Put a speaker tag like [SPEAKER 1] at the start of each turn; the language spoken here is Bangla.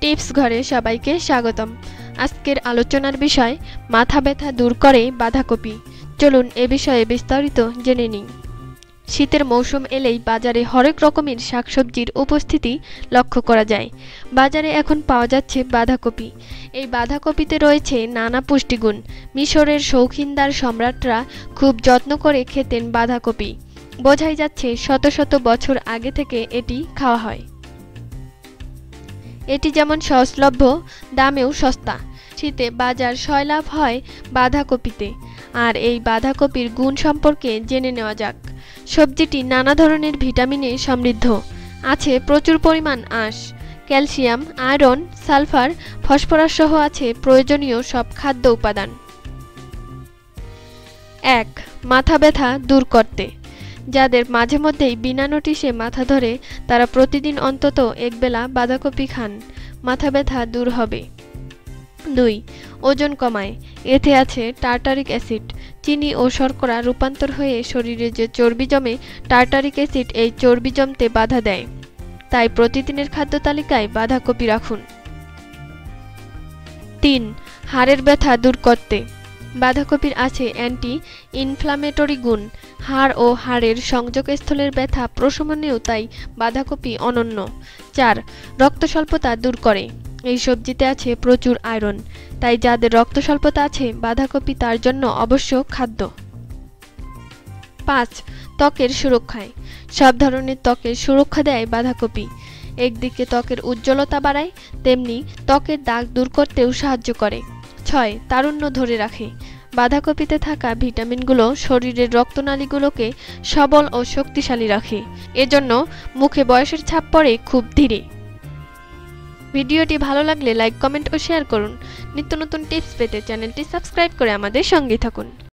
[SPEAKER 1] টিপস ঘরে সবাইকে স্বাগতম। আজকের আলোচনার বিষয়, মাথা ব্যথা দূর করে বাঁধাকপি। চলুন এ বিষয়ে বিস্তারিত জেনে নিই। শীতের মৌসুম এলেই বাজারে হরেক রকমের শাকসবজির উপস্থিতি লক্ষ্য করা যায়। বাজারে এখন পাওয়া যাচ্ছে বাঁধাকপি। এই বাঁধাকপিতে রয়েছে নানা পুষ্টিগুণ। মিশরের শৌখিনদার সম্রাটরা খুব যত্ন করে খেতেন বাঁধাকপি। বোঝাই যাচ্ছে শত শত বছর আগে থেকে এটি খাওয়া হয়। এটি যেমন সহজলভ্য, দামেও সস্তা। শীতে বাজার সয়লাভ হয় বাঁধাকপিতে। আর এই বাঁধাকপির গুণ সম্পর্কে জেনে নেওয়া যাক। সবজিটি নানা ধরনের ভিটামিনে সমৃদ্ধ। আছে প্রচুর পরিমাণ আঁশ, ক্যালসিয়াম, আয়রন, সালফার, ফসফরাস সহ আছে প্রয়োজনীয় সব খাদ্য উপাদান। এক, মাথা ব্যথা দূর করতে। যাদের মাঝে মধ্যেই বিনা নোটিশে মাথা ধরে, তারা প্রতিদিন অন্তত একবেলা বাঁধাকপি খান, মাথা ব্যথা দূর হবে। দুই, ওজন কমায়। এতে আছে টার্টারিক অ্যাসিড। চিনি ও শর্করা রূপান্তর হয়ে শরীরে যে চর্বি জমে, টার্টারিক অ্যাসিড এই চর্বি জমতে বাধা দেয়। তাই প্রতিদিনের খাদ্য তালিকায় বাঁধাকপি রাখুন। তিন, হাড়ের ব্যথা দূর করতে। বাঁধাকপির আছে অ্যান্টি ইনফ্লামেটরি গুণ। হাড় ও হাড়ের সংযোগস্থলের ব্যথা প্রশমনেও তাই বাঁধাকপি অনন্য। চার, রক্ত স্বল্পতা দূর করে। এই সবজিতে আছে প্রচুর আয়রন, তাই যাদের রক্ত স্বল্পতা আছে, বাঁধাকপি তার জন্য অবশ্য খাদ্য। পাঁচ, ত্বকের সুরক্ষায়। সব ধরনের ত্বকের সুরক্ষা দেয় বাঁধাকপি। একদিকে ত্বকের উজ্জ্বলতা বাড়ায়, তেমনি ত্বকের দাগ দূর করতেও সাহায্য করে। ছয়, তারুণ্য ধরে রাখে। বাঁধাকপিতে থাকা ভিটামিনগুলো শরীরের রক্তনালীগুলোকে সবল ও শক্তিশালী রাখে। এজন্য মুখে বয়সের ছাপ পড়ে খুব ধীরে। ভিডিওটি ভালো লাগলে লাইক, কমেন্ট ও শেয়ার করুন। নিত্য নতুন টিপস পেতে চ্যানেলটি সাবস্ক্রাইব করে আমাদের সঙ্গে থাকুন।